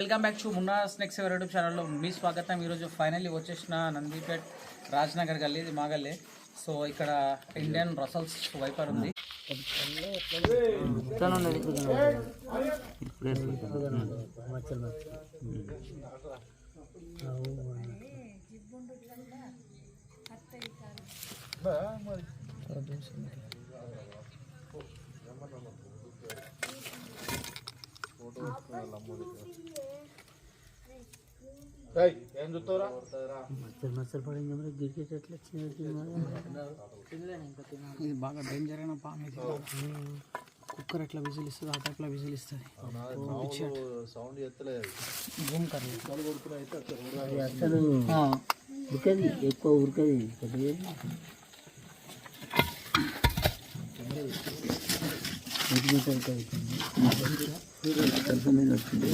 Welcome back to Munna snacks YouTube ఛానల్లో మీ స్వాగతం. ఈరోజు ఫైనల్లీ వచ్చేసిన నందిపేట్ రాజ్నగర్ గల్లీ ఇది మా గల్లీ. సో ఇక్కడ ఇండియన్ రసల్స్ వైపర్ ఉంది. ఏం చూస్తావురా? ఇది బాగా డేంజర్ అయిన పాము ఇది. కుక్కర్ ఎట్లా విజిల్ ఇస్తుంది ఆ టైప్లో విజిల్ ఇస్తుంది సౌండ్ ఎత్తలేదు భూమి కర్రీ. అసలు ఉరకది? ఎక్కువ ఉరకది. కలిసి వచ్చింది